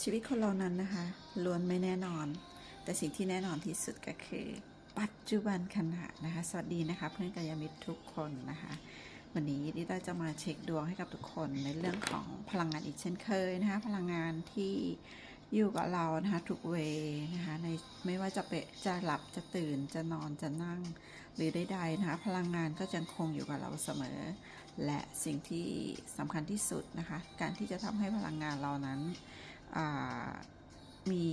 ชีวิตคนเรานั้นนะคะล้วนไม่แน่นอน แต่สิ่งที่แน่นอนที่สุดก็คือ ปัจจุบันขณะนะคะ สวัสดีนะคะเพื่อนกัลยามิตรทุกคนนะคะ วันนี้ดิต้าจะมาเช็คดวงให้กับทุกคนในเรื่องของพลังงานอีกเช่นเคยนะคะพลังงานที่อยู่กับเรานะคะทุกเวนะคะในไม่ว่าจะเปะจะหลับจะตื่นจะนอนจะนั่ง หรือใดๆนะคะพลังงานก็ยังคงอยู่กับเราเสมอ และสิ่งที่สำคัญที่สุดนะคะ การที่จะทำให้พลังงานเรานั้น มี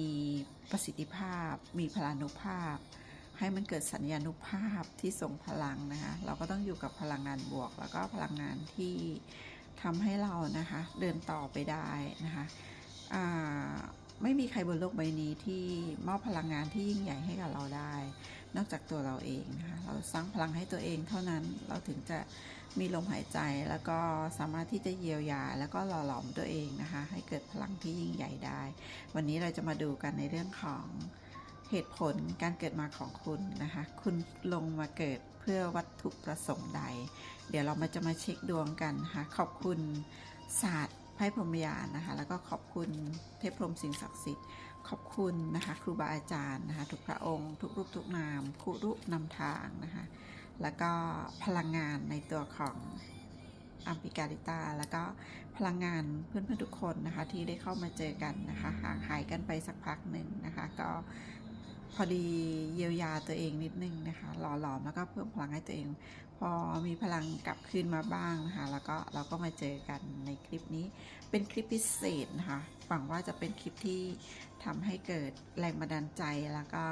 ประสิทธิภาพ มีพลานุภาพ ให้มันเกิดสัญญานุภาพที่ทรงพลังนะคะเราก็ต้องอยู่กับพลังงานบวก แล้วก็พลังงานที่ทำให้เรานะคะเดินต่อไปได้นะคะไม่มีใครบนโลกใบนี้ที่มอบพลังงานที่ยิ่งใหญ่ให้กับเราได้ นอกจากตัวเราเองนะคะเราสร้างพลังให้ตัวเองเท่านั้นเราถึงจะมีลมหายใจแล้วก็สามารถที่จะเยียวยา แล้วก็หล่อหลอมตัวเองนะคะ ให้เกิดพลังที่ยิ่งใหญ่ได้ วันนี้เราจะมาดูกันในเรื่องของเหตุผลการเกิดมาของคุณนะคะ คุณลงมาเกิดเพื่อวัตถุประสงค์ใด เดี๋ยวเรามาจะมาเช็คดวงกันนะคะขอบคุณศาสตร์ พ่พรหมยานนะคะ แล้วก็ขอบคุณเทพพรหมสิ่งศักดิ์สิทธิ์ ขอบคุณนะคะครูบาอาจารย์นะคะทุกพระองค์ทุกรูปทุกนามครูรูปนำทางนะคะ แล้วก็พลังงานในตัวของอัมพิการิตาแล้วก็พลังงานเพื่อนๆทุกคนนะคะที่ได้เข้ามาเจอกันนะคะห่างหายกันไปสักพักหนึ่งนะคะ ก็ พอดีเยียวยาตัวเองนิดนึงนะคะ หล่อหลอมแล้วก็เพิ่มพลังให้ตัวเอง พอมีพลังกลับคืนมาบ้างนะคะ แล้วก็เราก็มาเจอกันในคลิปนี้ เป็นคลิปพิเศษนะคะหวังว่าจะเป็นคลิปที่ทำให้เกิดแรงบันดาลใจแล้วก็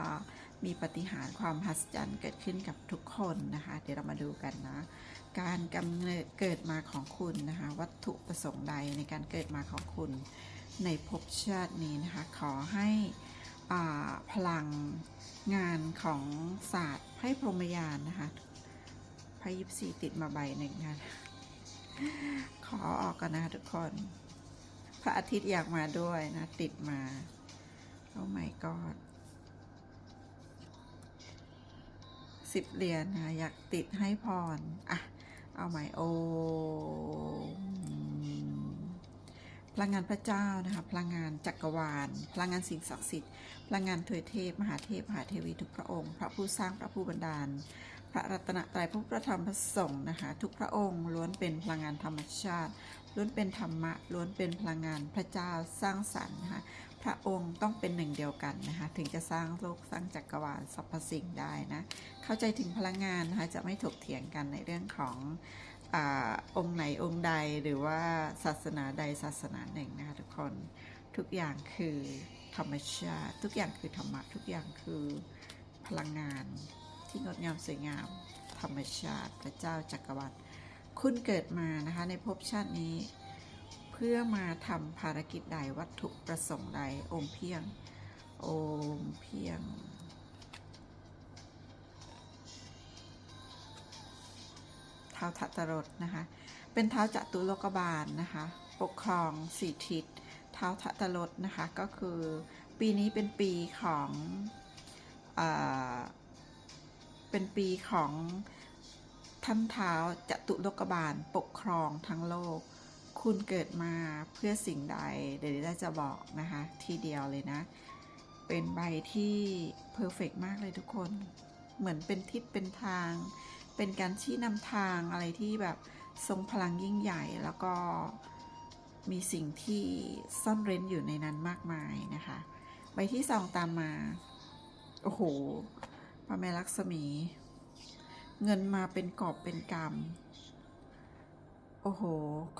มีปฏิหารความหัศจรรย์เกิดขึ้นกับทุกคนนะคะ เดี๋ยวเรามาดูกันนะ การกำเนิดเกิดมาของคุณนะคะ วัตถุประสงค์ใดในการเกิดมาของคุณ ในภพชาตินี้นะคะ ขอให้ พลังงานของศาสตร์ไพ่พรหมยานนะคะไพ่ยิปซีติดมาใบหนึ่งค่ะขอออกกันนะทุกคน พระอาทิตย์อยากมาด้วยนะ ติดมา โอ้ my god สิบเหรียญนะอยากติดให้พร อะ เอาใหม่โอมพ ลังงานพระเจ้านะคะพลังงานจักรวาล พลังงานสิ่งศักดิ์สิทธิ์พลังงานถวยเทพ มหาเทพมหาเทวีทุกพระองค์ พระผู้สร้างพระผู้บันดาล พระรัตนตรัยพระพุทธธรรมพระสงฆ์นะคะทุกพระองค์ล้วนเป็นพลังงานธรรมชาติ ล้วนเป็นธรรมะล้วนเป็นพลังงานพระเจ้าสร้างสรรค์นะคะพระองค์ต้องเป็นหนึ่งเดียวกันนะคะถึงจะสร้างโลกสร้างจักรวาลสรรพสิ่งได้นะเข้าใจถึงพลังงานนะคะจะไม่ถกเถียงกันในเรื่องของ อองค์ไหนองค์ใดหรือว่าศาสนาใดศาสนาหนึ่งนะคะทุกคนทุกอย่างคือธรรมชาติ ทุกอย่างคือธรรมะทุกอย่างคือพลังงานที่งดงามสวยงาม ธรรมชาติพระเจ้าจักรวรรดิคุณเกิดมานะคะในภพชาตินี้ เพื่อมาทำภารกิจใดวัตถุประสงค์ใดโอมเพียงโอมเพียง ท้าทัตตรสนะคะ เป็นเท้าจัตุโลกบาลนะคะ ปกครองสี่ทิศเท้าทัตตรสนะคะ ก็คือปีนี้เป็นปีของอเป็นปีของท่านเท้าจัตุโลกบาลปกครองทั้งโลก คุณเกิดมาเพื่อสิ่งใด เดี๋ยวเราจะบอกนะคะ ทีเดียวเลยนะ เป็นใบที่เพอร์เฟกมากเลยทุกคน เหมือนเป็นทิศเป็นทาง เป็นการชี้นำทางอะไรที่แบบทรงพลังยิ่งใหญ่แล้วก็มีสิ่งที่ซ่อนเร้นอยู่ในนั้นมากมายนะคะ ใบที่สองตามมา โอ้โหพระแม่ลักษมี เงินมาเป็นกอบเป็นกำโอ้โห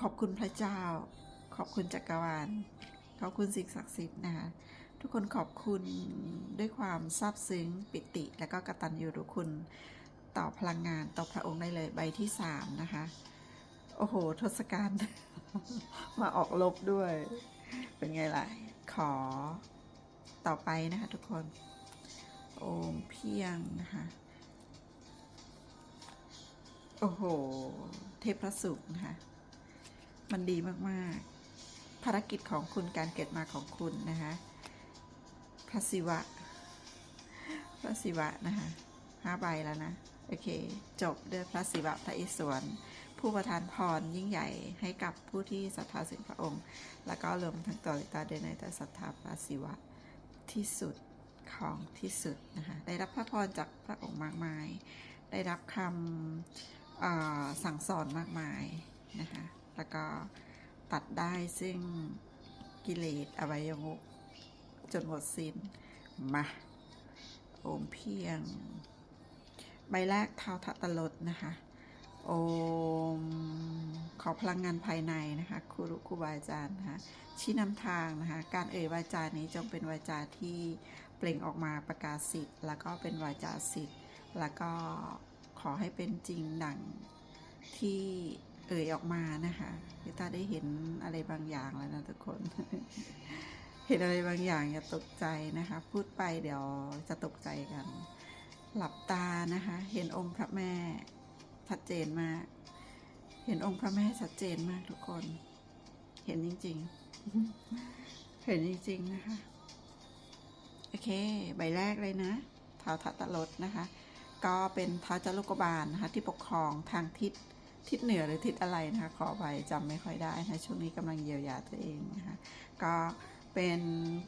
ขอบคุณพระเจ้า ขอบคุณจักรวาล ขอบคุณสิ่งศักดิ์สิทธิ์นะคะ ทุกคนขอบคุณด้วยความซาบซึ้งปิติและก็กระตัญญูรู้คุณ ต่อพลังงานต่อพระองค์ได้เลยใบที่สามนะคะ โอ้โห ทศกัณฐ์มาออกลบด้วย เป็นไงล่ะ ขอต่อไปนะคะทุกคน โอมเพียงนะคะ โอ้โห เทพพระสุขนะคะ มันดีมาก ๆ ภารกิจของคุณการเกิดมาของคุณนะคะ พระศิวะ พระศิวะนะคะห้าใบแล้วนะ โอเค จบด้วยพระศิวะพระอิศวรผู้ประทานพรยิ่งใหญ่ให้กับผู้ที่ศรัทธาสิ่งพระองค์ แล้วก็รวมทั้งตัวลิตาเดนในแต่ศรัทธาพระศิวะที่สุดของที่สุดนะคะได้รับพระพรจากพระองค์มากมาย ได้รับคำสั่งสอนมากมายนะคะแล้วก็ตัดได้ซึ่งกิเลสอวัยมุขจนหมดสิ้นมาโอมเพียง ใบแรกเท้าทัตลดนะคะ โอม ขอพลังงานภายในนะคะครูรุครูบาอาจารย์นะคะชี้นำทางนะคะ การเอ่ยวาจานี้จงเป็นวาจาที่เปล่งออกมาประกาศสิทธิ์ แล้วก็เป็นวาจาสิทธิ์ แล้วก็ขอให้เป็นจริงดังที่เอ่ยออกมานะคะพี่ตาได้เห็นอะไรบางอย่างแล้วนะทุกคน เห็นอะไรบางอย่างอย่าตกใจนะคะ พูดไปเดี๋ยวจะตกใจกัน หลับตานะคะ เห็นองค์พระแม่ชัดเจนมาก เห็นองค์พระแม่ชัดเจนมากทุกคน เห็นจริง ๆ เห็นจริง ๆ นะคะ โอเค ใบแรกเลยนะเท้าทัตตลดนะคะ ก็เป็นเท้าจารุกบาลนะคะ ที่ปกครองทางทิศทิศเหนือหรือทิศอะไรนะคะ ขอไปจำไม่ค่อยได้นะ ช่วงนี้กำลังเยียวยาตัวเองนะคะ ก็เป็น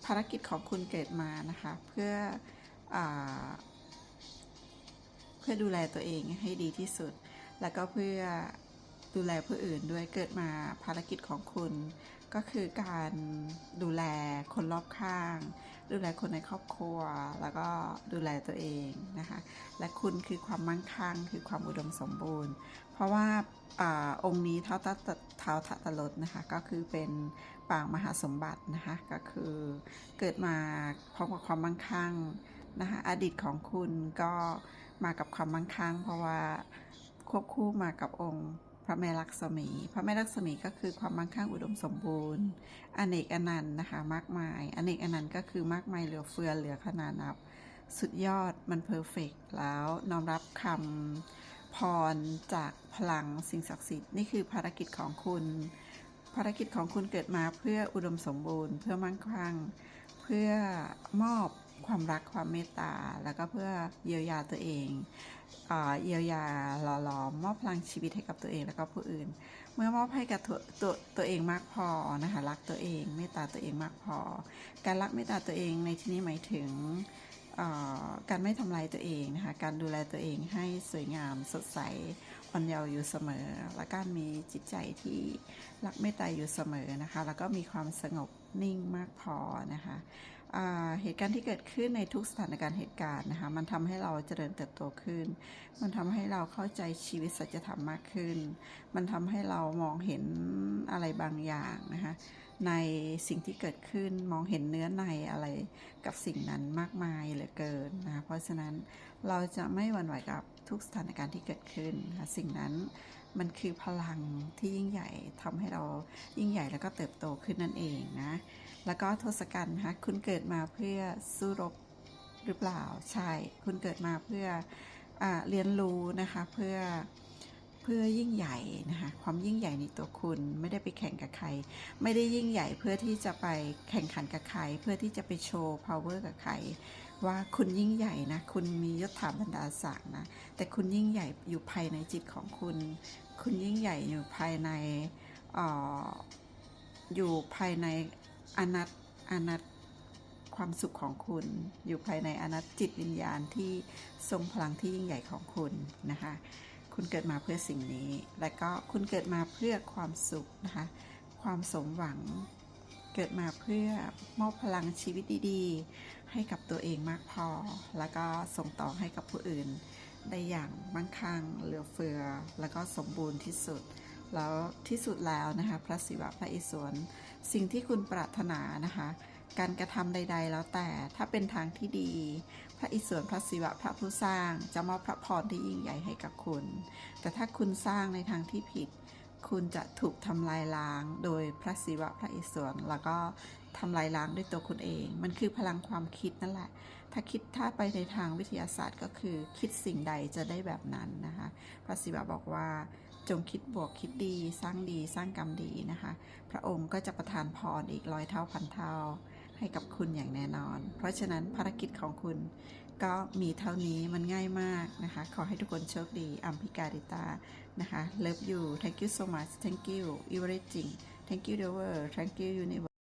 ภารกิจของคุณเกิดมานะคะ เพื่ออา เพื่อดูแลตัวเองให้ดีที่สุด แล้วก็เพื่อดูแลผู้อื่นด้วยเกิดมาภารกิจของคุณ ก็คือการดูแลคนรอบข้าง ดูแลคนในครอบครัว แล้วก็ดูแลตัวเองนะคะและคุณคือความมั่งคั่งคือความอุดมสมบูรณ์ เพราะว่าอองค์นี้เท้าตัตเท้าทัตตลดนะคะก็คือเป็นปางมหาสมบัตินะคะก็คือเกิดมาพร้อมกับความมั่งคั่งนะคะอดีตของคุณก็ มากับความมั่งคั่งเพราะว่าควบคู่มากับองค์พระแม่ลักษมี พระแม่ลักษมีก็คือความมั่งคั่งอุดมสมบูรณ์ อเนกอนันต์นะคะมากมาย อเนกอนันต์ก็คือมากมายเหลือเฟือเหลือขนาดนับ สุดยอดมันเพอร์เฟกแล้วน้อมรับคำพรจากพลังสิ่งศักดิ์สิทธิ์นี่คือภารกิจของคุณ ภารกิจของคุณเกิดมาเพื่ออุดมสมบูรณ์ เพื่อมั่งคั่ง เพื่อมอบ ความรักความเมตตา แล้วก็เพื่อเยียวยาตัวเองอ่าเยียวยาหล่อหลอมมอบพลังชีวิตให้กับตัวเองแล้วก็ผู้อื่น เมื่อมอบให้กับตัวตัวตัวเองมากพอนะคะรักตัวเองเมตตาตัวเองมากพอ การรักเมตตาตัวเองในที่นี้หมายถึงเอ่อการไม่ทำลายตัวเองนะคะการดูแลตัวเองให้สวยงามสดใสอ่อนเยาว์อยู่เสมอ และการมีจิตใจที่รักเมตตาอยู่เสมอนะคะแล้วก็มีความสงบนิ่งมากพอนะคะ เหตุการณ์ที่เกิดขึ้นในทุกสถานการณ์เหตุการณ์นะคะ มันทำให้เราเจริญเติบโตขึ้น มันทำให้เราเข้าใจชีวิตสัจธรรมมากขึ้น มันทำให้เรามองเห็นอะไรบางอย่างนะคะในสิ่งที่เกิดขึ้นมองเห็นเนื้อในอะไรกับสิ่งนั้นมากมายเหลือเกินนะะเพราะฉะนั้นเราจะไม่หวั่นไหวกับ ทุกสถานการณ์ที่เกิดขึ้นนะคะสิ่งนั้นมันคือพลังที่ยิ่งใหญ่ทำให้เรายิ่งใหญ่แล้วก็เติบโตขึ้นนั่นเองนะ แล้วก็ทศกัณฐ์นะคะคุณเกิดมาเพื่อสู้รบหรือเปล่าใช่ คุณเกิดมาเพื่ออเรียนรู้นะคะเพื่อ เพื่อยิ่งใหญ่นะคะความยิ่งใหญ่ในตัวคุณไม่ได้ไปแข่งกับใคร ไม่ได้ยิ่งใหญ่เพื่อที่จะไปแข่งขันกับใคร เพื่อที่จะไปโชว์ power กับใคร ว่าคุณยิ่งใหญ่นะ คุณมียศถาบรรดาศักดิ์นะ แต่คุณยิ่งใหญ่อยู่ภายในจิตของคุณ คุณยิ่งใหญ่อยู่ภายในอออยู่ภายในอนัตอนัตความสุขของคุณ อยู่ภายในอนัตจิตวิญญาณที่ทรงพลังที่ยิ่งใหญ่ของคุณนะคะ คุณเกิดมาเพื่อสิ่งนี้ และก็คุณเกิดมาเพื่อความสุขนะคะ ความสมหวัง เกิดมาเพื่อมอบพลังชีวิตดีๆ ให้กับตัวเองมากพอ แล้วก็ส่งต่อให้กับผู้อื่น ได้อย่างมั่งคั่งเหลือเฟือ แล้วก็สมบูรณ์ที่สุด แล้วที่สุดแล้วนะคะ พระศิวะพระอิศวรสิ่งที่คุณปรารถนานะคะ การกระทำใด ๆ แล้วแต่ถ้าเป็นทางที่ดี พระอิศวรพระศิวะพระผู้สร้างจะมอบพระพรที่ยิ่งใหญ่ให้กับคุณ แต่ถ้าคุณสร้างในทางที่ผิด คุณจะถูกทำลายล้างโดยพระศิวะพระอิศวรแล้วก็ทำลายล้างด้วยตัวคุณเอง มันคือพลังความคิดนั่นแหละ ถ้าคิดถ้าไปในทางวิทยาศาสตร์ก็คือคิดสิ่งใดจะได้แบบนั้นนะคะ พระศิวะบอกว่าจงคิดบวกคิดดีสร้างดีสร้างกรรมดีนะคะ พระองค์ก็จะประทานพรอีกร้อยเท่าพันเท่า ให้กับคุณอย่างแน่นอน เพราะฉะนั้นภารกิจของคุณก็มีเท่านี้มันง่ายมากนะคะ ขอให้ทุกคนโชคดีอัมพิการิตา นะคะ Love you thank you so much thank you everything thank you the world thank you universe